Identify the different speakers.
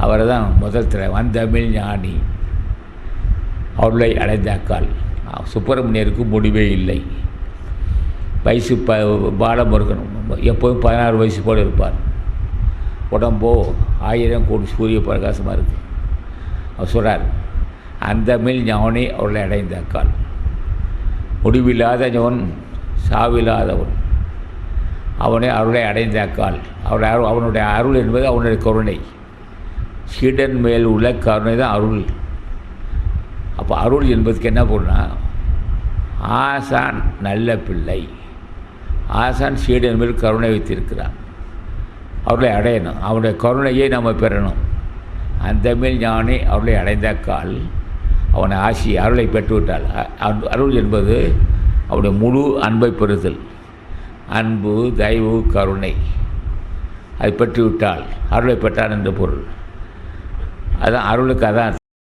Speaker 1: அவரை தான் முதல் திரை வந்தமிழ் ஞானி. அவளை அடைந்தாக்கால். சுப்பிரமணியருக்கு முடிவே இல்லை. வயசு ப பாலமுருகன் எப்போதும் பதினாறு வயசு போல் இருப்பார். உடம்போ ஆயிரம் கோடி சூரிய பிரகாசமாக இருக்குது அவர் சொல்கிறார் அந்த மில் ஞானி அவர்களை அடைந்தாக்கால். முடிவில்லாதவன் சாவில்லாதவன். அவனை அருளை அடைந்தாக்கால். அவருடைய அருள் அவனுடைய அருள் என்பது அவனுடைய கருணை. சீடன் மேல் உள்ள கருணை தான் அருள். அப்போ அருள் என்பதுக்கு என்ன பொருள்னா ஆசான் நல்ல பிள்ளை. ஆசான் சீடன் மேல் கருணை வைத்திருக்கிறான். அவர்களை அடையணும். அவருடைய கருணையை நம்ம பெறணும். அந்த மேல் ஞானி அவர்களை அடைந்தாக்கால் அவனை ஆசி அருளை பெற்றுவிட்டால். அ- அருள் என்பது அவருடைய முழு அன்பை பெறுதல். அன்பு தயவு கருணை. அதை பெற்றுவிட்டால் அருளை பெற்றான் என்ற பொருள். அதுதான் அருளுக்கு அதான்